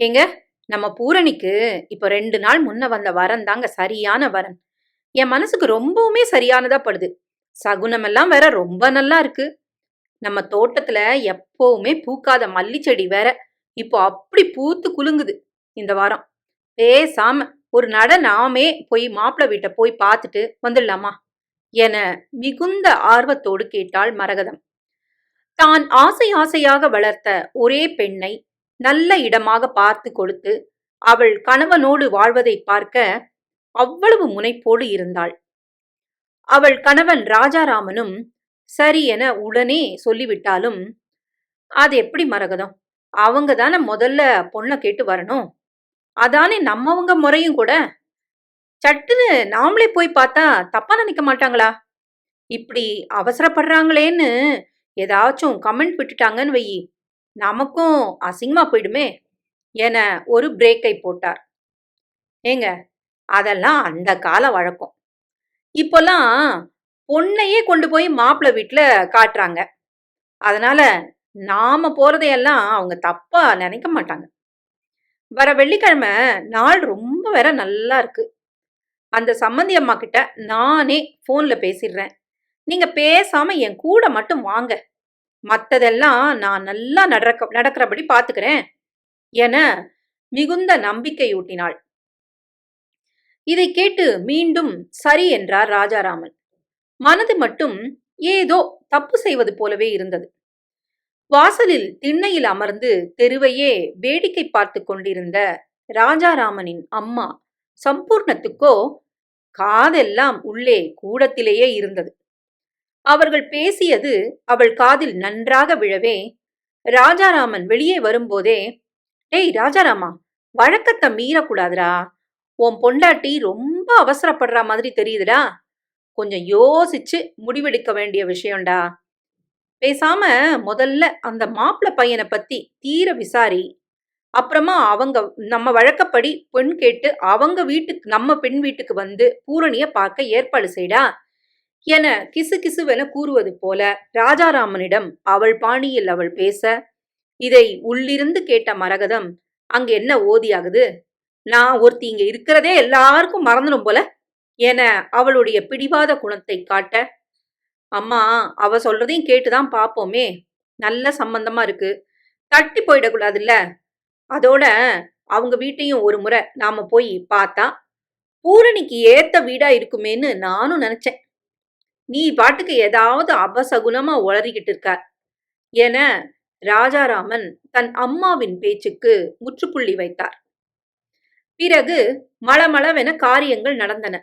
ஏங்க நம்ம பூரணிக்கு இப்போ ரெண்டு நாள் முன்ன வந்த வரன் தாங்க சரியான வரன். என் மனசுக்கு ரொம்பவுமே சரியானதா படுது. சகுனமெல்லாம் வேற ரொம்ப நல்லா இருக்கு. நம்ம தோட்டத்துல எப்பவுமே பூக்காத மல்லி செடி வேற இப்போ அப்படி பூத்து குலுங்குது இந்த வாரம். பேசாம ஒரு நட நாமே போய் மாப்பிள்ளை வீட்டை போய் பார்த்துட்டு வந்துடலாமா? என மிகுந்த ஆர்வத்தோடு கேட்டாள் மரகதம். தான் ஆசை ஆசையாக வளர்த்த ஒரே பெண்ணை நல்ல இடமாக பார்த்து கொடுத்து அவள் கணவனோடு வாழ்வதை பார்க்க அவ்வளவு முனைப்போடு இருந்தாள். அவள் கணவன் ராஜாராமனும் சரி என உடனே சொல்லிவிட்டாலும் அது எப்படி மரகதம்? அவங்க தானே முதல்ல பொண்ணை கேட்டு வரணும். அதானே நம்மவங்க முறையும் கூட. சட்டுன்னு நாமளே போய் பார்த்தா தப்பா நினைக்க மாட்டாங்களா? இப்படி அவசரப்படுறாங்களேன்னு ஏதாச்சும் கமெண்ட் விட்டுட்டாங்கன்னு வையி. நமக்கும் அசிங்கமா போயிடுமே என ஒரு பிரேக்கை போட்டார். ஏங்க அதெல்லாம் அந்த கால வழக்கம். இப்போல்லாம் பொண்ணையே கொண்டு போய் மாப்பிள்ளை வீட்டில் காட்டுறாங்க. அதனால நாம போறதையெல்லாம் அவங்க தப்பா நினைக்க மாட்டாங்க. வர வெள்ளிக்கிழமை நாள் ரொம்ப வேற நல்லா இருக்கு. அந்த சம்மந்தி அம்மா கிட்ட நானே ஃபோனில் பேசிடுறேன். நீங்க பேசாம என் கூட மட்டும் வாங்க. மற்றதெல்லாம் நான் நல்லா நடக்க நடக்கிறபடி பார்த்துக்கிறேன் என மிகுந்த நம்பிக்கையூட்டினாள். இதை கேட்டு மீண்டும் சரி என்றார் ராஜாராமன். மனது மட்டும் ஏதோ தப்பு செய்வது போலவே இருந்தது. வாசலில் திண்ணையில் அமர்ந்து தெருவையே வேடிக்கை பார்த்து கொண்டிருந்த ராஜாராமனின் அம்மா சம்பூர்ணத்துக்கோ காதெல்லாம் உள்ளே கூடத்திலேயே இருந்தது. அவர்கள் பேசியது அவள் காதில் நன்றாக விழவே ராஜாராமன் வெளியே வரும்போதே டேய் ராஜாராமா வழக்கத்தை மீறக்கூடாதுடா. உன் பொண்டாட்டி ரொம்ப அவசரப்படுற மாதிரி தெரியுதுடா. கொஞ்சம் யோசிச்சு முடிவெடுக்க வேண்டிய விஷயம்டா. பேசாம முதல்ல அந்த மாப்பிள்ளை பையனை பத்தி தீர விசாரி. அப்புறமா அவங்க நம்ம வழக்கப்படி பெண் கேட்டு அவங்க வீட்டுக்கு நம்ம பெண் வீட்டுக்கு வந்து பூரணிய பார்க்க ஏற்பாடு செய்டா. என கிசு கிசுவென கூறுவது போல ராஜாராமனிடம் அவள் பாணியில் அவள் பேச இதை உள்ளிருந்து கேட்ட மரகதம் அங்க என்ன ஓதியாகுது? நான் ஒருத்தி இங்க இருக்கிறதே எல்லாருக்கும் மறந்துடும் போல என அவளுடைய பிடிவாத குணத்தை காட்ட அம்மா அவ சொல்றதையும் கேட்டுதான் பாப்போமே. நல்ல சம்பந்தமா இருக்கு. தட்டி போயிடக்கூடாதுல்ல. அதோட அவங்க வீட்டையும் ஒரு முறை நாம போய் பார்த்தா பூரணிக்கு ஏத்த வீடா இருக்குமேன்னு நானும் நினைச்சேன். நீ பாட்டுக்கு ஏதாவது அபசகுனமா உளறிக்கிட்டு இருக்க. என ராஜாராமன் தன் அம்மாவின் பேச்சுக்கு முற்றுப்புள்ளி வைத்தார். பிறகு மளமளவென காரியங்கள் நடந்தன.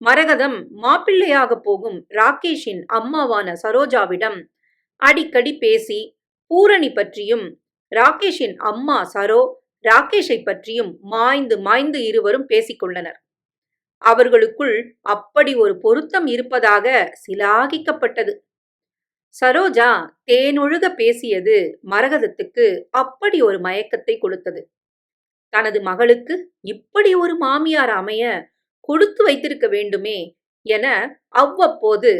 மரகதம் மாப்பிள்ளையாக போகும் ராகேஷின் அம்மாவான சரோஜாவிடம் அடிக்கடி பேசி பூரணி பற்றியும் ராகேஷின் அம்மா சரோ ராகேஷை பற்றியும் மாய்ந்து மாய்ந்து இருவரும் பேசிக்கொண்டனர் அவர்களுக்குள் அப்படி ஒரு பொருத்தம் இருப்பதாக சிலாகிக்கப்பட்டது. சரோஜா தேனொழுக பேசியது மரகதத்துக்கு அப்படி ஒரு மயக்கத்தை கொடுத்தது. தனது மகளுக்கு இப்படி ஒரு மாமியார் அமைய கொடுத்து வைத்திருக்க வேண்டுமே என அவ்வப்போது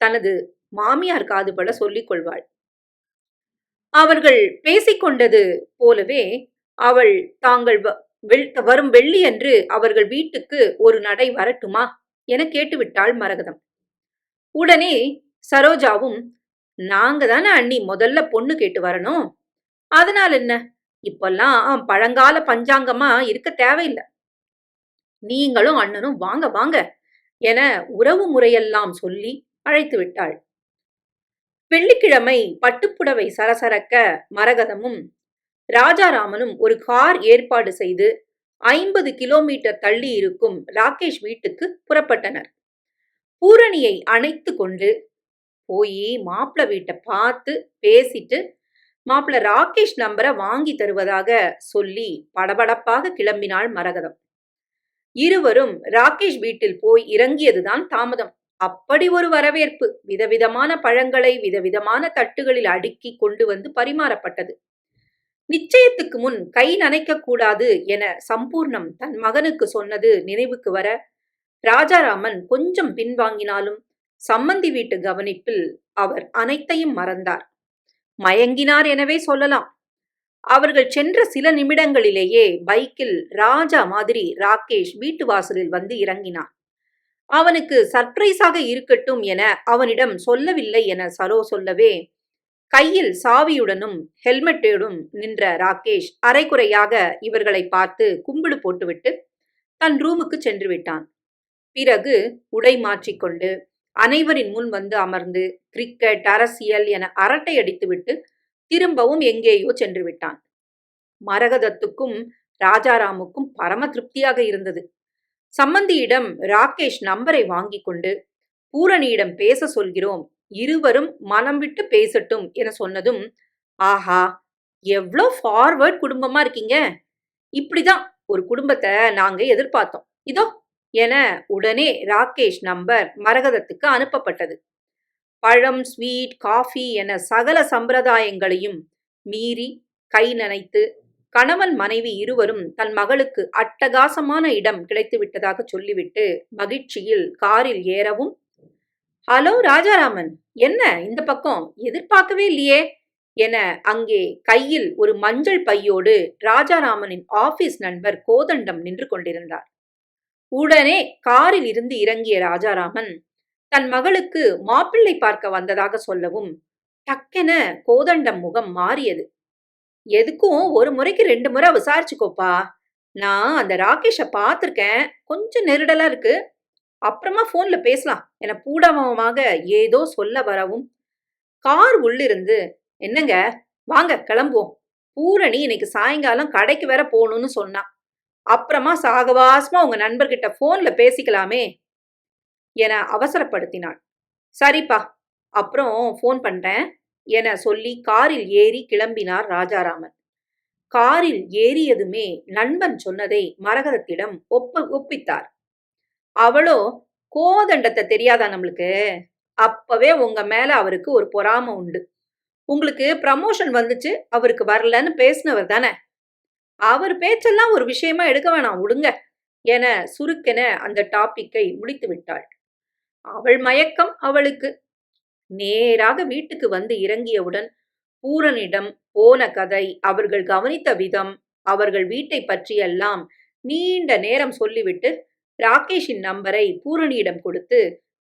தனது மாமியார் காதுபட சொல்லிக் கொள்வாள். அவர்கள் பேசிக்கொண்டது போலவே அவள் தாங்கள் வரும் வெள்ளியன்று அவர்கள் வீட்டுக்கு ஒரு நடை வரட்டுமா? என கேட்டுவிட்டாள் மரகதம். உடனே சரோஜாவும் நாங்க தானே அண்ணி முதல்ல பொண்ணு கேட்டு வரணும். அதனால் என்ன? இப்பெல்லாம் பழங்கால பஞ்சாங்கமா இருக்க தேவையில்லை. நீங்களும் அண்ணனும் வாங்க வாங்க என உறவு முறையெல்லாம் சொல்லி அழைத்து விட்டாள். வெள்ளிக்கிழமை பட்டுப்புடவை சரசரக்க மரகதமும் ராஜாராமனும் ஒரு கார் ஏற்பாடு செய்து ஐம்பது கிலோமீட்டர் தள்ளி இருக்கும் ராகேஷ் வீட்டுக்கு புறப்பட்டனர். பூரணியை அணைத்து கொண்டு போய் மாப்பிள்ள வீட்டை பார்த்து பேசிட்டு மாப்பிள்ள ராகேஷ் நம்பரை வாங்கி தருவதாக சொல்லி படபடப்பாக கிளம்பினாள் மரகதம். இருவரும் ராகேஷ் வீட்டில் போய் இறங்கியதுதான் தாமதம். அப்படி ஒரு வரவேற்பு. விதவிதமான பழங்களை விதவிதமான தட்டுகளில் அடுக்கி கொண்டு வந்து பரிமாறப்பட்டது. நிச்சயத்துக்கு முன் கை நனைக்க கூடாது என சம்பூர்ணம் தன் மகனுக்கு சொன்னது நினைவுக்கு வர ராஜாராமன் கொஞ்சம் பின்வாங்கினாலும் சம்மந்தி வீட்டு கவனிப்பில் அவர் அனைத்தையும் மறந்தார். மயங்கினார் எனவே சொல்லலாம். அவர்கள் சென்ற சில நிமிடங்களிலேயே பைக்கில் ராஜா மாதிரி ராகேஷ் வீட்டு வாசலில் வந்து இறங்கினான் அவனுக்கு சர்ப்ரைஸாக இருக்கட்டும் என அவனிடம் சொல்லவில்லை என சரோ சொல்லவே கையில் சாவியுடனும் ஹெல்மெட்டோடும் நின்ற ராகேஷ் அரைக்குறையாக இவர்களை பார்த்து கும்பிடு போட்டுவிட்டு தன் ரூமுக்கு சென்று விட்டான். பிறகு உடை மாற்றிக்கொண்டு அனைவரின் முன் வந்து அமர்ந்து கிரிக்கெட் அரசியல் என அரட்டை அடித்துவிட்டு திரும்பவும் எங்கேயோ சென்று விட்டான். மரகதத்துக்கும் ராஜாராமுக்கும் பரம திருப்தியாக இருந்தது. சம்மந்தியிடம் ராகேஷ் நம்பரை வாங்கிக் கொண்டு பூரணியிடம் பேச சொல்கிறோம் இருவரும் மனம் விட்டு பேசட்டும் என சொன்னதும் ஆஹா எவ்வளோ ஃபார்வர்ட் குடும்பமா இருக்கீங்க? இப்படிதான் ஒரு குடும்பத்தை நாங்க எதிர்பார்த்தோம். இதோ என உடனே ராகேஷ் நம்பர் மரகதத்துக்கு அனுப்பப்பட்டது. பழம் ஸ்வீட் காஃபி என சகல சம்பிரதாயங்களையும் மீறி கை நனைத்து கணவன் மனைவி இருவரும் தன் மகளுக்கு அட்டகாசமான இடம் கிடைத்து விட்டதாக சொல்லிவிட்டு மகிழ்ச்சியில் காரில் ஏறவும் ஹலோ ராஜாராமன் என்ன இந்த பக்கம்? எதிர்பார்க்கவே இல்லையே? என அங்கே கையில் ஒரு மஞ்சள் பையோடு ராஜாராமனின் ஆபீஸ் நண்பர் கோதண்டம் நின்று கொண்டிருந்தார். உடனே காரில் இருந்து இறங்கிய ராஜாராமன் தன் மகளுக்கு மாப்பிள்ளை பார்க்க வந்ததாக சொல்லவும் டக்கென கோதண்டம் முகம் மாறியது. எதுக்கும் ஒரு முறைக்கு ரெண்டு முறை விசாரிச்சுக்கோப்பா. நான் அந்த ராகேஷை பார்த்துருக்கேன். கொஞ்சம் நெருடலா இருக்கு. அப்புறமா போன்ல பேசலாம். என பூடவமாக ஏதோ சொல்ல வரவும். கார் உள்ளிருந்து என்னங்க? வாங்க கிளம்புவோம். பூரணி இன்னைக்கு சாயங்காலம் கடைக்கு வேற போகணும்னு சொன்னான் அப்புறமா சாகவாசமா உங்க நண்பர்கிட்ட போன்ல பேசிக்கலாமே. என அவசரப்படுத்தினாள். சரிப்பா அப்புறம் ஃபோன் பண்றேன் என சொல்லி காரில் ஏறி கிளம்பினார் ராஜாராமன். காரில் ஏறியதுமே நண்பன் சொன்னதை மரகதத்திடம் ஒப்ப ஒப்பித்தார். அவளோ கோதண்டத்தை தெரியாதா நம்மளுக்கு? அப்பவே உங்க மேல அவருக்கு ஒரு பொறாம உண்டு. உங்களுக்கு ப்ரமோஷன் வந்துச்சு அவருக்கு வரலன்னு பேசினவர் தானே? அவர் பேச்செல்லாம் ஒரு விஷயமா எடுக்க வேணாம் விடுங்க என சுருக்கென அந்த டாபிக்கை முடித்து விட்டாள். அவள் மயக்கம் அவளுக்கு. நேராக வீட்டுக்கு வந்து இறங்கியவுடன் பூரனிடம் போன கதை அவர்கள் கவனித்த விதம் அவர்கள் வீட்டை பற்றியெல்லாம் நீண்ட நேரம் சொல்லிவிட்டு ராகேஷின் நம்பரை பூரணியிடம் கொடுத்து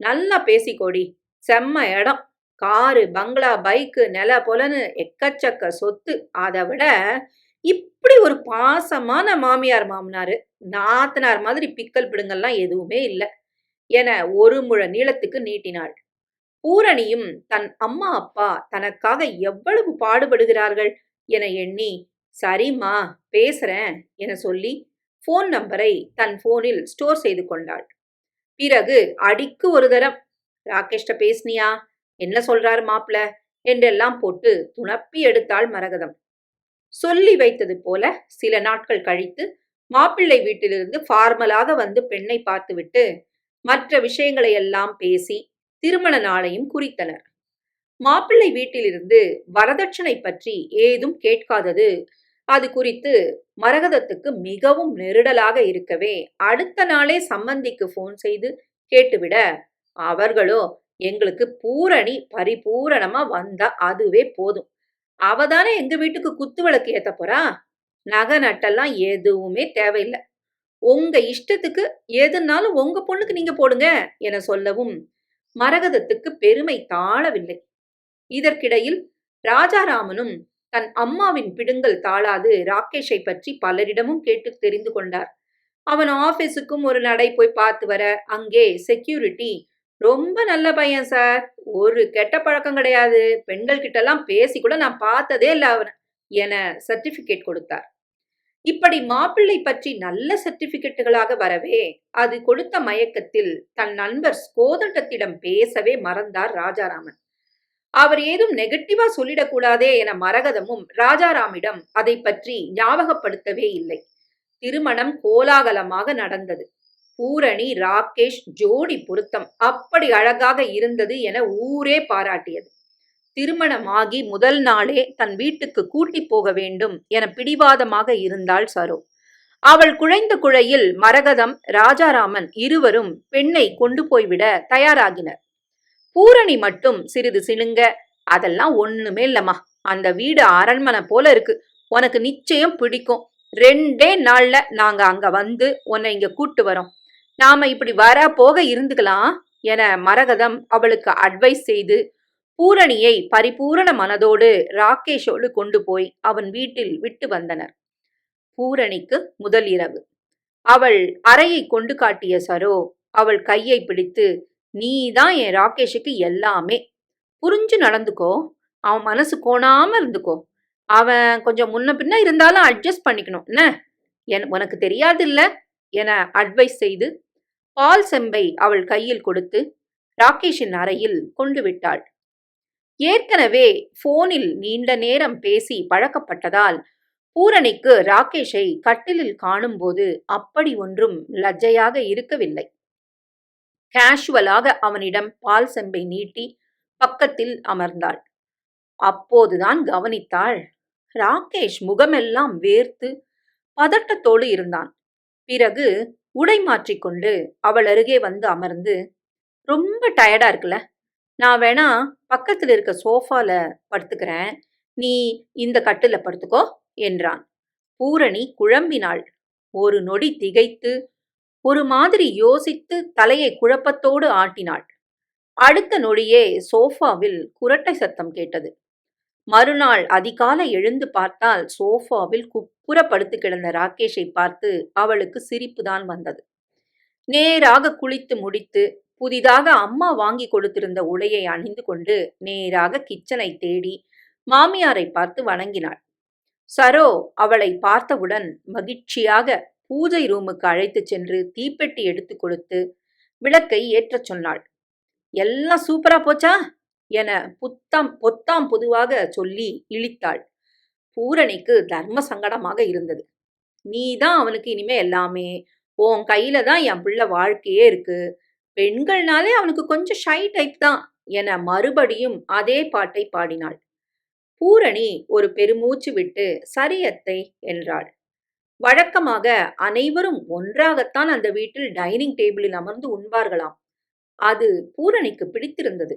நல்லா பேசிக்கோடி செம்ம இடம். காரு பங்களா பைக்கு நில பொலன்னு எக்கச்சக்க சொத்து. அதை விட இப்படி ஒரு பாசமான மாமியார் மாமனாரு நாத்தனார் மாதிரி பிக்கல் பிடுங்கள்லாம் எதுவுமே இல்லை என ஒரு முழ நீளத்துக்கு நீட்டினாள். பூரணியும் தன் அம்மா அப்பா தனக்காக எவ்வளவு பாடுபடுகிறார்கள்? என எண்ணி சரிம்மா பேசுறேன் என சொல்லி ஃபோன் நம்பரை தன் ஃபோனில் ஸ்டோர் செய்து கொண்டாள். பிறகு அடிக்கு ஒரு தரம். ராகேஷ்ட பேசினியா? என்ன சொல்றாரு மாப்பிள? என்றெல்லாம் போட்டு துணப்பி எடுத்தாள் மரகதம். சொல்லி வைத்தது போல சில நாட்கள் கழித்து மாப்பிள்ளை வீட்டிலிருந்து ஃபார்மலாக வந்து பெண்ணை பார்த்துவிட்டு மற்ற விஷயங்களை எல்லாம் பேசி திருமண நாளையும் குறித்தனர். மாப்பிள்ளை வீட்டிலிருந்து வரதட்சணை பற்றி ஏதும் கேட்காதது அது குறித்து மரகதத்துக்கு மிகவும் நெருடலாக இருக்கவே அடுத்த நாளே சம்பந்திக்கு ஃபோன் செய்து கேட்டுவிட அவர்களோ எங்களுக்கு பூரணி பரிபூரணமா வந்தா அதுவே போதும். அவதானே எங்க வீட்டுக்கு குத்து விளக்கு ஏத்த போறா? நகை நட்டெல்லாம் எதுவுமே தேவையில்லை. உங்க இஷ்டத்துக்கு எதுனாலும் உங்க பொண்ணுக்கு நீங்க போடுங்க என சொல்லவும் மரகதத்துக்கு பெருமை தாழவில்லை. இதற்கிடையில் ராஜாராமனும் தன் அம்மாவின் பிடுங்கல் தாளாது ராகேஷை பற்றி பலரிடமும் கேட்டு தெரிந்து கொண்டார். அவன் ஆபீஸுக்கும் ஒரு நடை போய் பார்த்து வர அங்கே செக்யூரிட்டி ரொம்ப நல்ல பையன் சார் ஒரு கெட்ட பழக்கம் கிடையாது. பெண்கள் கிட்ட எல்லாம் பேசி கூட நான் பார்த்ததே இல்லை அவன் என சர்டிபிகேட் கொடுத்தார். இப்படி மாப்பிள்ளை பற்றி நல்ல சர்டிபிகேட்டுகளாக வரவே அது கொடுத்த மயக்கத்தில் தன் நண்பர் ஸ்கோதண்டத்திடம் பேசவே மறந்தார் ராஜாராமன். அவர் ஏதும் நெகட்டிவா சொல்லிடக்கூடாதே என மரகதமும் ராஜாராமிடம் அதை பற்றி ஞாபகப்படுத்தவே இல்லை. திருமணம் கோலாகலமாக நடந்தது. பூரணி ராகேஷ் ஜோடி பொருத்தம் அப்படி அழகாக இருந்தது என ஊரே பாராட்டியது. திருமணமாகி முதல் நாளே தன் வீட்டுக்கு கூட்டி போக வேண்டும் என பிடிவாதமாக இருந்தாள் சரோ. அவள் குழைந்த குழையில் மரகதம் ராஜாராமன் இருவரும் பெண்ணை கொண்டு போய்விட தயாராகினர். பூரணி மட்டும் சிறிது சினுங்க அதெல்லாம் ஒண்ணுமே இல்லம்மா. அந்த வீடு அரண்மனை போல இருக்கு. உனக்கு நிச்சயம் பிடிக்கும். ரெண்டே நாள்ல நாங்க அங்க வந்து உன்னை இங்க கூட்டு வரோம். நாம இப்படி வர போக இருந்துக்கலாம் என மரகதம் அவளுக்கு அட்வைஸ் செய்து பூரணியை பரிபூரண மனதோடு ராகேஷோடு கொண்டு போய் அவன் வீட்டில் விட்டு வந்தனர். பூரணிக்கு முதல் இரவு. அவள் அறையை கொண்டு காட்டிய சரோ அவள் கையை பிடித்து நீ தான் என் ராகேஷுக்கு எல்லாமே. புரிஞ்சு நடந்துக்கோ. அவன் மனசு கோணாம இருந்துக்கோ. அவன் கொஞ்சம் முன்ன பின்ன இருந்தாலும் அட்ஜஸ்ட் பண்ணிக்கணும். என்ன? என் உனக்கு தெரியாது இல்லை என அட்வைஸ் செய்து பால் செம்பை அவள் கையில் கொடுத்து ராகேஷின் அறையில் கொண்டு விட்டாள். ஏற்கனவே போனில் நீண்ட நேரம் பேசி பழக்கப்பட்டதால் பூரணிக்கு ராகேஷை கட்டிலில் காணும்போது அப்படி ஒன்றும் லஜ்ஜையாக இருக்கவில்லை. கேஷுவலாக அவனிடம் பால் செம்பை நீட்டி பக்கத்தில் அமர்ந்தாள். அப்போதுதான் கவனித்தாள் ராகேஷ் முகமெல்லாம் வேர்த்து பதட்டத்தோடு இருந்தான். பிறகு உடை மாற்றிக்கொண்டு அவள் அருகே வந்து அமர்ந்து ரொம்ப டயர்டா இருக்குல்ல நான் வேணா பக்கத்தில் இருக்க சோஃபால படுத்துக்கிறேன் நீ இந்த கட்டில படுத்துக்கோ என்றான். பூரணி குழம்பினாள். ஒரு நொடி திகைத்து ஒரு மாதிரி யோசித்து தலையை குழப்பத்தோடு ஆட்டினாள். அடுத்த நொடியே சோஃபாவில் குரட்டை சத்தம் கேட்டது. மறுநாள் அதிகாலை எழுந்து பார்த்தால் சோஃபாவில் குப்புற படுத்து கிடந்த ராகேஷை பார்த்து அவளுக்கு சிரிப்புதான் வந்தது. நேராக குளித்து முடித்து புதிதாக அம்மா வாங்கி கொடுத்திருந்த உடையை அணிந்து கொண்டு நேராக கிச்சனை தேடி மாமியாரை பார்த்து வணங்கினாள். சரோ அவளை பார்த்தவுடன் மகிழ்ச்சியாக பூஜை ரூமுக்கு அழைத்துச் சென்று தீப்பெட்டி எடுத்து கொடுத்து விளக்கை ஏற்றச் சொன்னாள். எல்லாம் சூப்பரா போச்சா? என புத்தாம் பொத்தாம் பொதுவாக சொல்லி இழித்தாள். பூரணிக்கு தர்ம சங்கடமாக இருந்தது. நீ தான் அவனுக்கு இனிமே எல்லாமே. உன் கையில தான் என் பிள்ளை வாழ்க்கையே இருக்கு. பெண்கள்னாலே அவனுக்கு கொஞ்சம் ஷை டைப் தான் என மறுபடியும் அதே பாட்டை பாடினாள். பூரணி ஒரு பெருமூச்சு விட்டு சரியத்தை என்றாள். வழக்கமாக அனைவரும் ஒன்றாகத்தான் அந்த வீட்டில் டைனிங் டேபிளில் அமர்ந்து உண்பார்களாம். அது பூரணிக்கு பிடித்திருந்தது.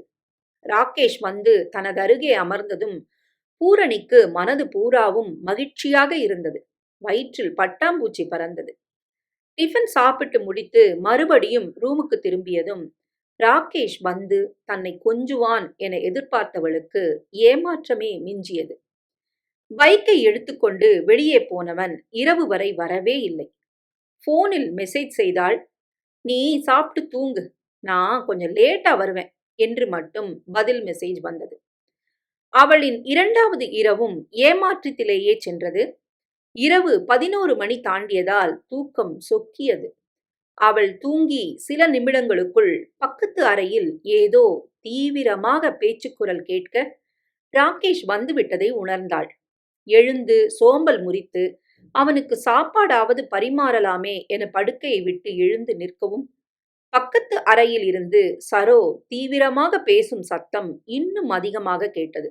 ராகேஷ் வந்து தனது அருகே அமர்ந்ததும் பூரணிக்கு மனது பூராவும் மகிழ்ச்சியாக இருந்தது. வயிற்றில் பட்டாம்பூச்சி பறந்தது. டிஃபன் சாப்பிட்டு முடித்து மறுபடியும் ரூமுக்கு திரும்பியதும் ராகேஷ் வந்து தன்னை கொஞ்சுவான் என எதிர்பார்த்தவளுக்கு ஏமாற்றமே மிஞ்சியது. பைக்கை எடுத்துக்கொண்டு வெளியே போனவன் இரவு வரை வரவே இல்லை. போனில் மெசேஜ் செய்தால் நீ சாப்பிட்டு தூங்கு. நான் கொஞ்சம் லேட்டா வருவேன் என்று மட்டும் பதில் மெசேஜ் வந்தது. அவளின் இரண்டாவது இரவும் ஏமாற்றத்திலேயே சென்றது. இரவு பதினோரு மணி தாண்டியதால் தூக்கம் சொக்கியது. அவள் தூங்கி சில நிமிடங்களுக்குள் பக்கத்து அறையில் ஏதோ தீவிரமாக பேச்சுக்குரல் கேட்க ராகேஷ் வந்துவிட்டதை உணர்ந்தாள். எழுந்து சோம்பல் முறித்து அவனுக்கு சாப்பாடாவது பரிமாறலாமே என படுக்கையை விட்டு எழுந்து நிற்கவும் பக்கத்து அறையில் இருந்து சரோ தீவிரமாக பேசும் சத்தம் இன்னும் அதிகமாக கேட்டது.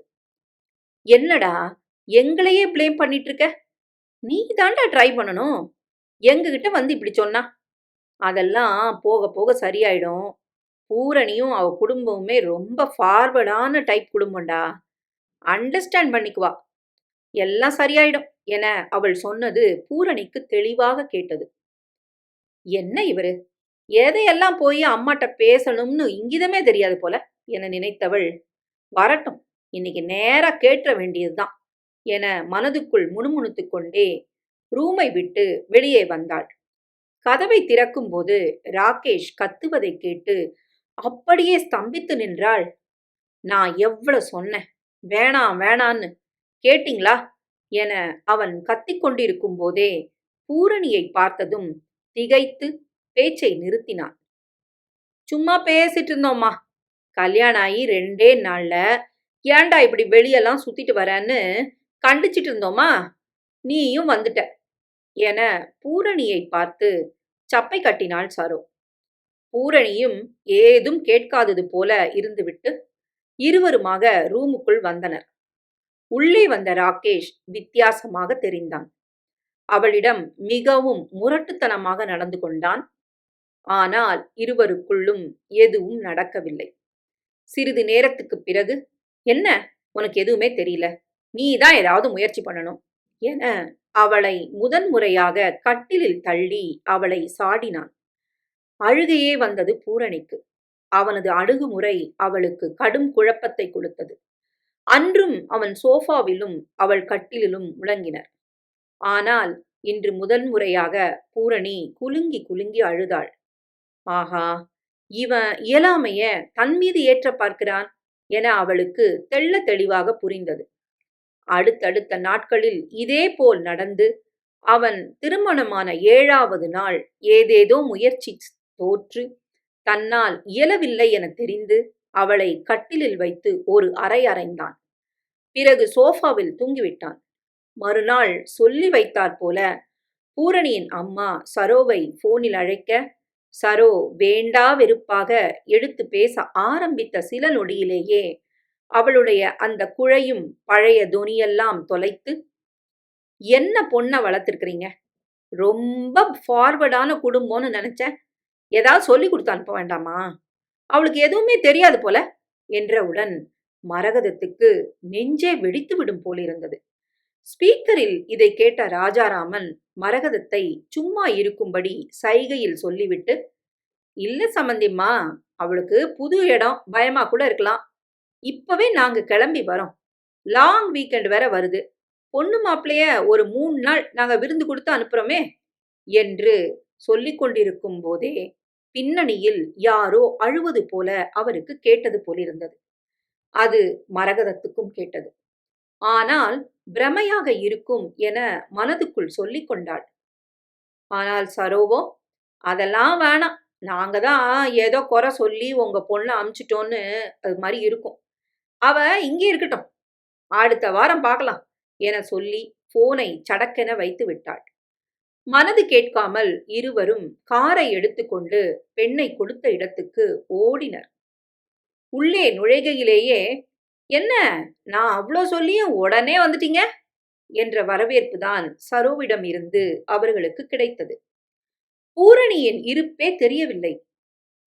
என்னடா எங்களையே பிளேம் பண்ணிட்டு இருக்க நீ தாண்டா ட்ரை பண்ணணும்? எங்ககிட்ட வந்து இப்படி சொன்னா? அதெல்லாம் போக போக சரியாயிடும். பூரணியும் அவ குடும்பமுமே ரொம்ப ஃபார்வர்டான டைப் குடும்பம்டா. அண்டர்ஸ்டாண்ட் பண்ணிக்குவா. எல்லாம் சரியாயிடும் என அவள் சொன்னது பூரணிக்கு தெளிவாக கேட்டது. என்ன இவரு? எதையெல்லாம் போய் அம்மாட்ட பேசணும்னு இங்கிதமே தெரியாது போல என நினைத்தவள் வரட்டும் இன்னைக்கு நேரா கேட்ட வேண்டியதுதான் என மனதுக்குள் முணுமுணுத்து கொண்டே ரூமை விட்டு வெளியே வந்தாள். கதவை திறக்கும்போது ராகேஷ் கத்துவதை கேட்டு அப்படியே ஸ்தம்பித்து நின்றாள். நான் எவ்வளவு சொன்னேன் வேணாம் வேணான்னு கேட்டிங்களா? என அவன் கத்திக்கொண்டிருக்கும் போதே பூரணியை பார்த்ததும் திகைத்து பேச்சை நிறுத்தினான். சும்மா பேசிட்டு இருந்தோம்மா கல்யாணம் ஆகி ரெண்டே நாள்ல ஏன்டா இப்படி வெளியெல்லாம் சுத்திட்டு வரேன்னு கண்டிச்சிட்டு இருந்தோமா நீயும் வந்துட்ட என பூரணியை பார்த்து சப்பை கட்டினாள் சரோ. பூரணியும் ஏதும் கேட்காதது போல இருந்துவிட்டு இருவருமாக ரூமுக்குள் வந்தனர். உள்ளே வந்த ராகேஷ் வித்தியாசமாக தெரிந்தான். அவளிடம் மிகவும் முரட்டுத்தனமாக நடந்து கொண்டான். ஆனால் இருவருக்குள்ளும் எதுவும் நடக்கவில்லை. சிறிது நேரத்துக்கு பிறகு என்ன? உனக்கு எதுவுமே தெரியல. நீ தான் ஏதாவது முயற்சி பண்ணணும். என அவளை முதன்முறையாக கட்டிலில் தள்ளி அவளை சாடினான். அழுகையே வந்தது பூரணிக்கு. அவனது அணுகுமுறை அவளுக்கு கடும் குழப்பத்தை கொடுத்தது. அன்றும் அவன் சோஃபாவிலும் அவள் கட்டிலிலும் முழங்கினர். ஆனால் இன்று முதன்முறையாக பூரணி குலுங்கி குலுங்கி அழுதாள். ஆஹா இவன் இயலாமைய தன் மீது ஏற்ற பார்க்கிறான் என அவளுக்கு தெள்ள தெளிவாக புரிந்தது. அடுத்தடுத்த நாட்களில் இதே போல் நடந்து அவன் திருமணமான ஏழாவது நாள் ஏதேதோ முயற்சி தோற்று தன்னால் இயலவில்லை என தெரிந்து அவளை கட்டிலில் வைத்து ஒரு அறை அறைந்தான். பிறகு சோஃபாவில் தூங்கிவிட்டான். மறுநாள் சொல்லி வைத்தாற் போல பூரணியின் அம்மா சரோவை போனில் அழைக்க சரோ வேண்டா வெறுப்பாக எடுத்து பேச ஆரம்பித்த சில நொடியிலேயே அவளுடைய அந்த குழையும் பழைய துணியெல்லாம் தொலைத்து என்ன பொண்ணை வளர்த்துருக்குறீங்க? ரொம்ப ஃபார்வர்டான குடும்பம்னு நினைச்சேன் ஏதாவது சொல்லி கொடுத்து அனுப்ப வேண்டாமா? அவளுக்கு எதுவுமே தெரியாது போல என்றவுடன் மரகதத்துக்கு நெஞ்சே வெடித்து விடும் போலிருந்தது ஸ்பீக்கரில் இதை கேட்ட ராஜாராமன் மரகதத்தை சும்மா இருக்கும்படி சைகையில் சொல்லிவிட்டு இல்ல சம்பந்திம்மா அவளுக்கு புது இடம் பயமா கூட இருக்கலாம். இப்பவே நாங்க கிளம்பி வரோம். லாங் வீக்கெண்ட் வேற வருது. பொண்ணு மாப்பிளைய ஒரு மூணு நாள் நாங்க விருந்து கொடுத்து அனுப்புறோமே என்று சொல்லிக் கொண்டிருக்கும் போதே பின்னணியில் யாரோ அழுவது போல அவருக்கு கேட்டது போலிருந்தது. அது மரகதத்துக்கும் கேட்டது. ஆனால் பிரமையாக இருக்கும் என மனதுக்குள் சொல்லிக் கொண்டாள். ஆனால் சரோவோ அதெல்லாம் வேணாம். நாங்க தான் ஏதோ குறை சொல்லி உங்க பொண்ணை அமிச்சிட்டோன்னு அது மாதிரி இருக்கும். அவ இங்கே இருக்கட்டும். அடுத்த வாரம் பார்க்கலாம் என சொல்லி போனை சடக்கென வைத்து விட்டாள். மனது கேட்காமல் இருவரும் காரை எடுத்துக்கொண்டு பெண்ணை கொடுத்த இடத்துக்கு ஓடினர். உள்ளே நுழைகையிலேயே என்ன நான் அவ்வளோ சொல்லியும் உடனே வந்துட்டீங்க? என்ற வரவேற்பு தான் சரோவிடம் இருந்து அவர்களுக்கு கிடைத்தது. பூரணியின் இருப்பே தெரியவில்லை.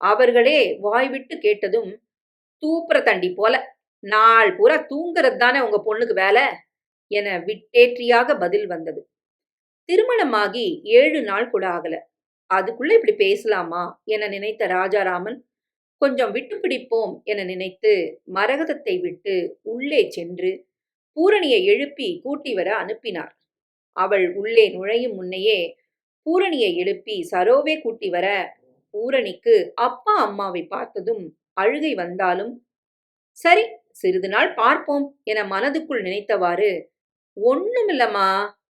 அவர்களே வாய்விட்டு கேட்டதும் தூப்புற தண்டி போல நாள் பூரா தூங்குறது தானே உங்க பொண்ணுக்கு வேலை? என விட்டேற்றியாக பதில் வந்தது. திருமணமாகி ஏழு நாள் கூட ஆகல. அதுக்குள்ள இப்படி பேசலாமா என நினைத்த ராஜாராமன் கொஞ்சம் விட்டு பிடிப்போம் என நினைத்து மரகதத்தை விட்டு உள்ளே சென்று பூரணியை எழுப்பி கூட்டி வர அனுப்பினார். அவள் உள்ளே நுழையும் முன்னையே பூரணியை எழுப்பி சரோவே கூட்டி வர பூரணிக்கு அப்பா அம்மாவை பார்த்ததும் அழுகை வந்தாலும் சரி சிறிது நாள் பார்ப்போம் என மனதுக்குள் நினைத்தவாறு ஒண்ணுமில்லம்மா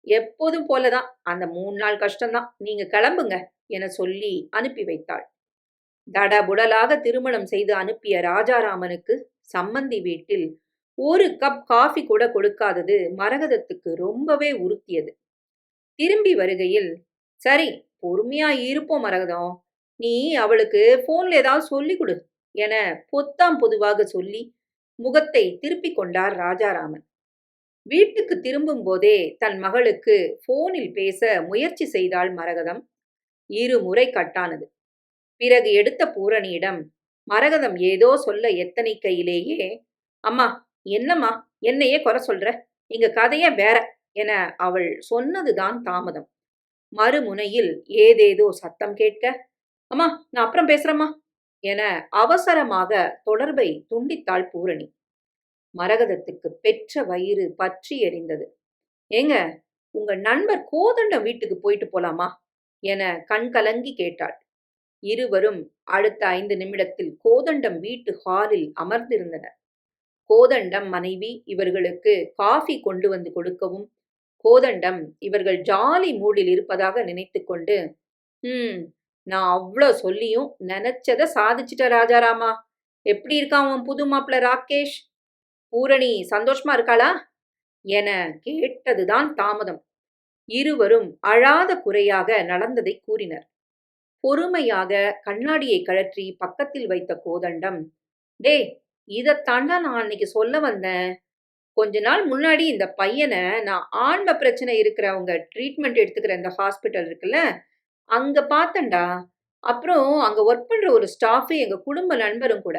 எப்போதும் போலதான். அந்த மூணு நாள் கஷ்டம்தான். நீங்க கிளம்புங்க என சொல்லி அனுப்பி வைத்தாள். தடபுடலாக திருமணம் செய்து அனுப்பிய ராஜாராமனுக்கு சம்மந்தி வீட்டில் ஒரு கப் காஃபி கூட கொடுக்காதது மரகதத்துக்கு ரொம்பவே உறுத்தியது. திரும்பி வருகையில் சரி பொறுமையா இருப்போம் மரகதம். நீ அவளுக்கு போன்ல ஏதாவது சொல்லி கொடு என பொத்தாம் பொதுவாக சொல்லி முகத்தை திருப்பிக் கொண்டார் ராஜாராமன். வீட்டுக்கு திரும்பும் போதே தன் மகளுக்கு போனில் பேச முயற்சி செய்தாள் மரகதம். இருமுறை கட்டானது. பிறகு எடுத்த பூரணியிடம் மரகதம் ஏதோ சொல்ல எத்தனைக்கையிலேயே அம்மா என்னம்மா? என்னையே குறை சொல்ற? இங்க கதைய வேற என அவள் சொன்னதுதான் தாமதம். மறுமுனையில் ஏதேதோ சத்தம் கேட்க அம்மா நான் அப்புறம் பேசுறேம்மா என அவசரமாக தொடர்பை துண்டித்தாள் பூரணி. மரகதத்துக்கு பெற்ற வயிறு பற்றி எரிந்தது. ஏங்க உங்க நண்பர் கோதண்டம் வீட்டுக்கு போயிட்டு போலாமா? என கண் கலங்கி கேட்டாள். இருவரும் அடுத்த ஐந்து நிமிடத்தில் கோதண்டம் வீட்டு ஹாலில் அமர்ந்திருந்தனர். கோதண்டம் மனைவி இவர்களுக்கு காஃபி கொண்டு வந்து கொடுக்கவும் கோதண்டம் இவர்கள் ஜாலி மூடில் இருப்பதாக நினைத்து கொண்டு ம் நான் அவ்வளோ சொல்லியும் நினைச்சத சாதிச்சிட்ட ராஜாராமா. எப்படி இருக்கான் உன் புது மாப்பிள்ள ராகேஷ்? பூரணி சந்தோஷமா இருக்காளா? என கேட்டதுதான் தாமதம். இருவரும் அழாத குறையாக நடந்ததை கூறினர். பொறுமையாக கண்ணாடியை கழற்றி பக்கத்தில் வைத்த கோதண்டம் டே இதைத்தாண்டா நான் அன்னைக்கு சொல்ல வந்தேன். கொஞ்ச நாள் முன்னாடி இந்த பையனை நான் ஆன்ம பிரச்சனை இருக்கிறவங்க ட்ரீட்மெண்ட் எடுத்துக்கிற இந்த ஹாஸ்பிட்டல் இருக்குல்ல அங்க பார்த்தேன்டா. அப்புறம் அங்க ஒர்க் பண்ற ஒரு ஸ்டாஃபு எங்க குடும்ப நண்பரும் கூட.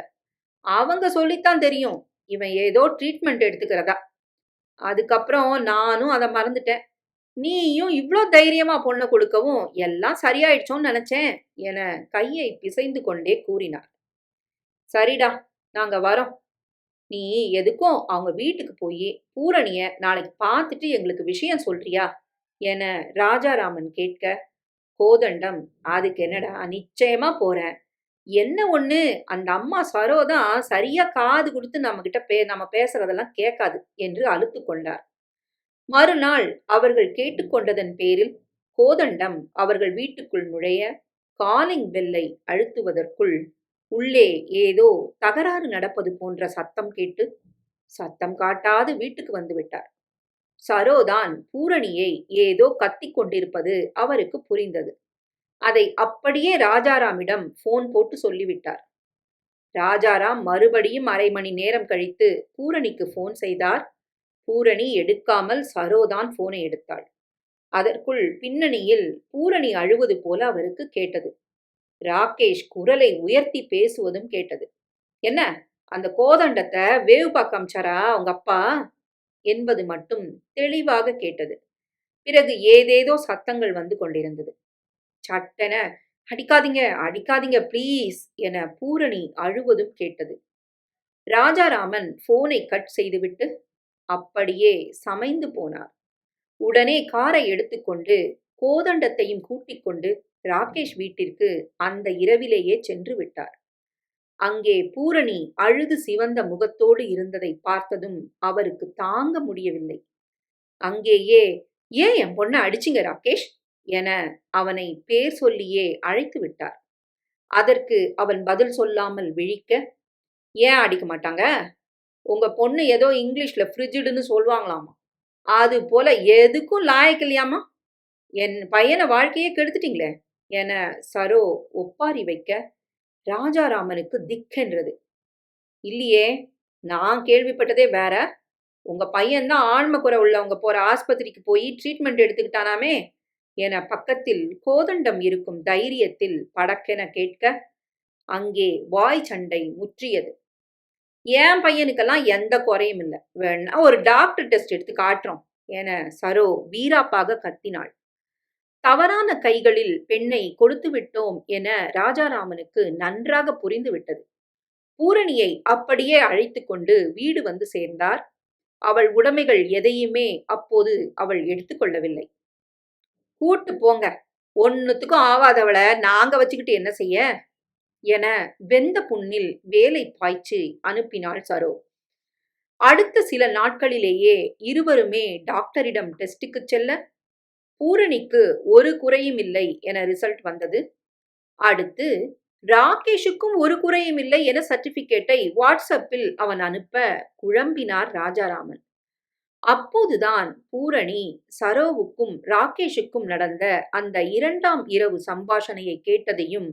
அவங்க சொல்லித்தான் தெரியும். இவன் ஏதோ ட்ரீட்மெண்ட் எடுத்துக்கிறதா. அதுக்கப்புறம் நானும் அதை மறந்துட்டேன். நீயும் இவ்வளோ தைரியமா பொண்ணை கொடுக்கவும் எல்லாம் சரியாயிடுச்சோன்னு நினைச்சேன் என கையை பிசைந்து கொண்டே கூறினார். சரிடா நாங்க வரோம். நீ எதுக்கும் அவங்க வீட்டுக்கு போய் பூரணிய நாளைக்கு பார்த்துட்டு எங்களுக்கு விஷயம் சொல்றியா என ராஜாராமன் கேட்க கோதண்டம் அதுக்கு என்னடா நிச்சயமா போறேன். என்ன ஒண்ணு? அந்த அம்மா சரோதான் சரியா காது கொடுத்து நம்ம கிட்ட பே நம்ம பேசுறதெல்லாம் கேட்காது என்று அழுத்து கொண்டார். மறுநாள் அவர்கள் கேட்டுக்கொண்டதன் பேரில் கோதண்டம் அவர்கள் வீட்டுக்குள் நுழைய காலிங் பெல்லை அழுத்துவதற்குள் உள்ளே ஏதோ தகராறு நடப்பது போன்ற சத்தம் கேட்டு சத்தம் காட்டாது வீட்டுக்கு வந்து விட்டார். சரோதான் பூரணியை ஏதோ கத்திக் கொண்டிருப்பது அவருக்கு புரிந்தது. அதை அப்படியே ராஜாராமிடம் போன் போட்டு சொல்லிவிட்டார். ராஜாராம் மறுபடியும் அரை மணி நேரம் கழித்து பூரணிக்கு போன் செய்தார். பூரணி எடுக்காமல் சரோதான் போனை எடுத்தாள். அதற்குள் பின்னணியில் பூரணி அழுவது போல அவருக்கு கேட்டது. ராகேஷ் குரலை உயர்த்தி பேசுவதும் கேட்டது. என்ன அந்த கோதண்டத்தை வேவு பார்க்க உங்க அப்பா? என்பது மட்டும் தெளிவாக கேட்டது. பிறகு ஏதேதோ சத்தங்கள் வந்து கொண்டிருந்தது. சட்டென அடிக்காதீங்க அடிக்காதீங்க ப்ளீஸ் என பூரணி அழுவதும் கேட்டது. ராஜாராமன் போனை கட் செய்துவிட்டு அப்படியே சமைந்து போனார். உடனே காரை எடுத்துக்கொண்டு கோதண்டத்தையும் கூட்டிக் கொண்டு ராகேஷ் வீட்டிற்கு அந்த இரவிலேயே சென்று விட்டார். அங்கே பூரணி அழுது சிவந்த முகத்தோடு இருந்ததை பார்த்ததும் அவருக்கு தாங்க முடியவில்லை. அங்கேயே ஏன் என் பொண்ணை அடிச்சிங்க ராகேஷ்? என அவனை பேர் சொல்லியே அழைத்து விட்டார். அதற்கு அவன் பதில் சொல்லாமல் விழிக்க ஏன் அடிக்க மாட்டாங்க? உங்க பொண்ணு ஏதோ இங்கிலீஷ்ல ஃப்ரிட்ஜுடுன்னு சொல்லுவாங்களாமா அது போல எதுக்கும் லாயக்கு இல்லையாமா? என் பையனை வாழ்க்கையே கெடுத்துட்டீங்களே என சரோ ஒப்பாரி வைக்க ராஜாராமனுக்கு திக்கென்றது. இல்லையே நான் கேள்விப்பட்டதே வேற. உங்க பையன்தான் ஆழ்மக்குறை உள்ளவங்க போற ஆஸ்பத்திரிக்கு போய் ட்ரீட்மெண்ட் எடுத்துக்கிட்டானாமே. என பக்கத்தில் கோதண்டம் இருக்கும் தைரியத்தில் படக்கென கேட்க அங்கே வாய் சண்டை முற்றியது. என் பையனுக்கெல்லாம் எந்த குறையும் இல்லை. வேணா ஒரு டாக்டர் டெஸ்ட் எடுத்து காட்டுறோம் என சரோ வீராப்பாக கத்தினாள். தவறான கைகளில் பெண்ணை கொடுத்து விட்டோம் என ராஜாராமனுக்கு நன்றாக புரிந்துவிட்டது பூரணியை அப்படியே அழைத்து கொண்டு வீடு வந்து சேர்ந்தார். அவள் உடைமைகள் எதையுமே அப்போது அவள் எடுத்துக்கொள்ளவில்லை கூட்டு போங்க. ஒன்னுத்துக்கும் ஆவாதவளை நாங்க வச்சுக்கிட்டு என்ன செய்ய? என வெந்த புண்ணில் வேலை பாய்ச்சி அனுப்பினாள் சரோ. அடுத்த சில நாட்களிலேயே இருவருமே டாக்டரிடம் டெஸ்டுக்கு செல்ல பூரணிக்கு ஒரு குறையும் இல்லை என ரிசல்ட் வந்தது. அடுத்து ராகேஷுக்கும் ஒரு குறையும் இல்லை என சர்டிபிகேட்டை வாட்ஸ்அப்பில் அவன் அனுப்ப குழம்பினார் ராஜாராமன். அப்போதுதான் பூரணி சரோவுக்கும் ராகேஷுக்கும் நடந்த அந்த இரண்டாம் இரவு சம்பாஷணையை கேட்டதையும்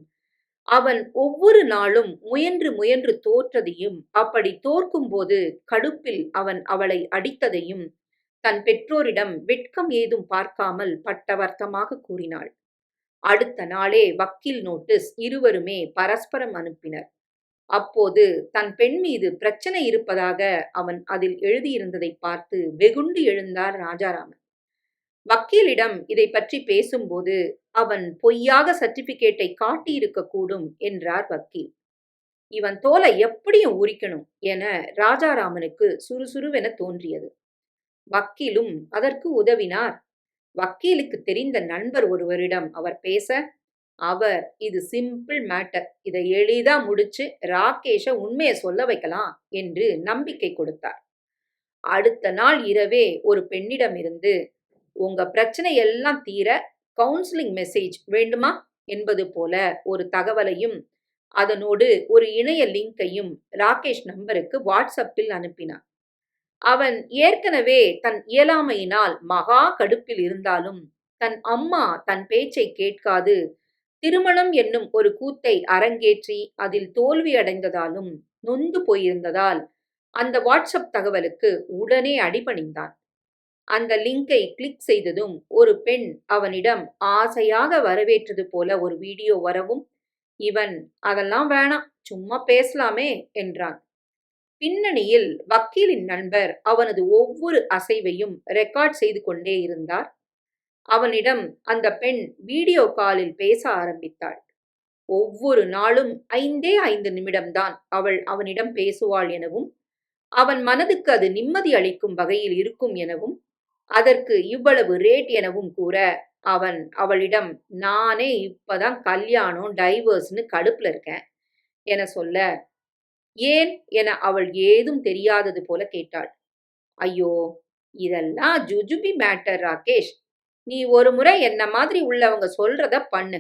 அவன் ஒவ்வொரு நாளும் முயன்று முயன்று தோற்றதையும் அப்படி தோற்கும்போது கடுப்பில் அவன் அவளை அடித்ததையும் தன் பெற்றோரிடம் வெட்கம் ஏதும் பார்க்காமல் பட்டவர்த்தமாக கூறினாள். அடுத்த நாளே வக்கீல் நோட்டீஸ் இருவருமே பரஸ்பரம் அனுப்பினர். அப்போது தன் பெண் மீது பிரச்சனை இருப்பதாக அவன் அதில் எழுதியிருந்ததை பார்த்து வெகுண்டு எழுந்தார் ராஜாராமன். வக்கீலிடம் இதை பற்றி பேசும்போது அவன் பொய்யாக சர்டிபிகேட்டை காட்டியிருக்க கூடும் என்றார் வக்கீல். இவன் தோலை எப்படியும் உரிக்கணும் என ராஜாராமனுக்கு சுறுசுறுவென தோன்றியது. வக்கீலும் அதற்கு உதவினார். வக்கீலுக்கு தெரிந்த நண்பர் ஒருவரிடம் அவர் பேச அவர் இது சிம்பிள் மேட்டர் இதை எளிதா முடிச்சு ராகேஷ உண்மையை சொல்ல வைக்கலாம் என்று நம்பிக்கை கொடுத்தார். அடுத்த நாள் இரவே ஒரு பெண்ணிடமிருந்து உங்க பிரச்சனை எல்லாம் தீர கவுன்சிலிங் மெசேஜ் வேண்டுமா? என்பது போல ஒரு தகவலையும் அதனோடு ஒரு இணைய லிங்கையும் ராகேஷ் நம்பருக்கு வாட்ஸ்அப்பில் அனுப்பினார். அவன் ஏற்கனவே தன் இயலாமையினால் மகா கடுப்பில் இருந்தாலும் தன் அம்மா தன் பேச்சை கேட்காது திருமணம் என்னும் ஒரு கூத்தை அரங்கேற்றி அதில் தோல்வியடைந்ததாலும் நொந்து போயிருந்ததால் அந்த வாட்ஸ்அப் தகவலுக்கு உடனே அடிபணிந்தான். அந்த லிங்கை கிளிக் செய்ததும் ஒரு பெண் அவனிடம் ஆசையாக வரவேற்றது போல ஒரு வீடியோ வரவும் இவன் அதெல்லாம் வேணாம் சும்மா பேசலாமே என்றான். பின்னணியில் வக்கீலின் நண்பர் அவனது ஒவ்வொரு அசைவையும் ரெக்கார்ட் செய்து கொண்டே இருந்தார். அவனிடம் அந்த பெண் வீடியோ காலில் பேச ஆரம்பித்தாள். ஒவ்வொரு நாளும் ஐந்தே ஐந்து நிமிடம்தான் அவள் அவனிடம் பேசுவாள் எனவும் அவன் மனதுக்கு அது நிம்மதி அளிக்கும் வகையில் இருக்கும் எனவும் அதற்கு இவ்வளவு ரேட் எனவும் கூற அவன் அவளிடம் நானே இப்பதான் கல்யாணம் டைவர்ஸ்னு கடுப்புல இருக்கேன் என சொல்ல ஏன்? என அவள் ஏதும் தெரியாதது போல கேட்டாள். ஐயோ இதெல்லாம் ஜுஜுபி மேட்டர் ராகேஷ். நீ ஒரு முறை என்ன மாதிரி உள்ளவங்க சொல்றத பண்ணு.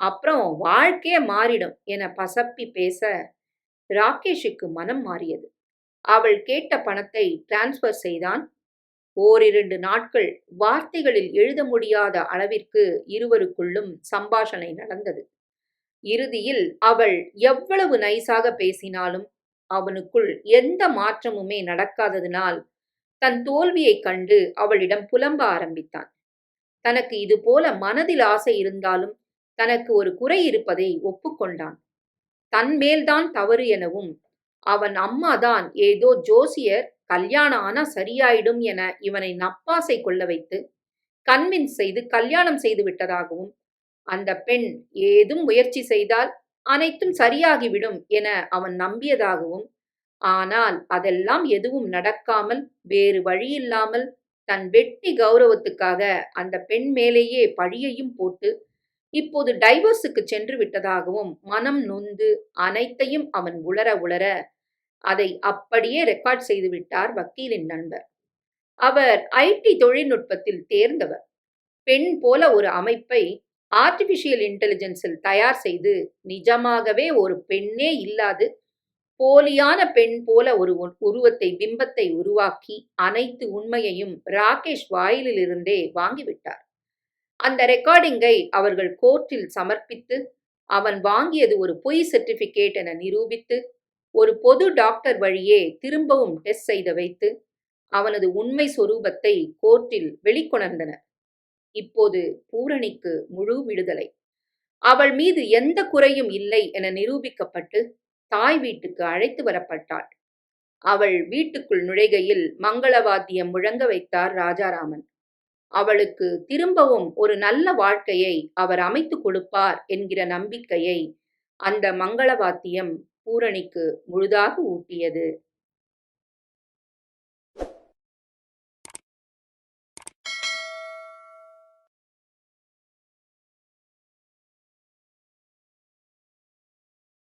அப்புறம் வாழ்க்கையே மாறிடும் என பசப்பி பேச ராகேஷுக்கு மனம் மாறியது. அவள் கேட்ட பணத்தை டிரான்ஸ்ஃபர் செய்தான். ஓரிரண்டு நாட்கள் வார்த்தைகளில் எழுத முடியாத அளவிற்கு இருவருக்குள்ளும் சம்பாஷணை நடந்தது. இறுதியில் அவள் எவ்வளவு நைஸாக பேசினாலும் அவனுக்குள் எந்த மாற்றமுமே நடக்காததினால் தன் தோல்வியைக் கண்டு அவளிடம் புலம்ப ஆரம்பித்தான். தனக்கு இது போல மனதில் ஆசை இருந்தாலும் தனக்கு ஒரு குறை இருப்பதை ஒப்புக்கொண்டான். தன்மேல்தான் தவறு எனவும் அவன் அம்மாதான் ஏதோ ஜோசியர் கல்யாணம் ஆனா சரியாயிடும் என இவனை நப்பாசை கொள்ள வைத்து கன்வின்ஸ் செய்து கல்யாணம் செய்து விட்டதாகவும் அந்த பெண் ஏதும் முயற்சி செய்தால் அனைத்தும் சரியாகிவிடும் என அவன் நம்பியதாகவும் ஆனால் அதெல்லாம் எதுவும் நடக்காமல் வேறு வழியில்லாமல் தன் வெட்டி கௌரவத்துக்காக அந்த பெண் மேலேயே பழியையும் போட்டு இப்போது டைவர்ஸுக்கு சென்று விட்டதாகவும் மனம் நொந்து அனைத்தையும் அவன் உளர உளர அதை அப்படியே ரெக்கார்ட் செய்து விட்டார் வக்கீலின் நண்பர். அவர் ஐடி தொழில்நுட்பத்தில் தேர்ந்தவர். பெண் போல ஒரு அமைப்பை ஆர்டிபிஷியல் இன்டெலிஜென்ஸில் தயார் செய்து நிஜமாகவே ஒரு பெண்ணே இல்லாது போலியான பெண் போல ஒரு உருவத்தை பிம்பத்தை உருவாக்கி அனைத்து உண்மையையும் ராகேஷ் வாயிலிருந்தே வாங்கிவிட்டார். அந்த ரெக்கார்டிங்கை அவர்கள் கோர்ட்டில் சமர்ப்பித்து அவன் வாங்கியது ஒரு பொய் சர்டிபிகேட் என நிரூபித்து ஒரு பொது டாக்டர் வழியே திரும்பவும் டெஸ்ட் செய்த வைத்து அவனது உண்மை சொரூபத்தை கோர்ட்டில் வெளிக்கொணர்ந்தனர். இப்போது பூரணிக்கு முழு விடுதலை. அவள் மீது எந்த குறையும் இல்லை என நிரூபிக்கப்பட்டு தாய் வீட்டுக்கு அழைத்து வரப்பட்டாள். அவள் வீட்டுக்குள் நுழைகையில் மங்களவாத்தியம் முழங்க வைத்தார் ராஜாராமன். அவளுக்கு திரும்பவும் ஒரு நல்ல வாழ்க்கையை அவர் அமைத்து கொடுப்பார் என்கிற நம்பிக்கையை அந்த மங்களவாத்தியம் பூரணிக்கு முழுதாக ஊட்டியது.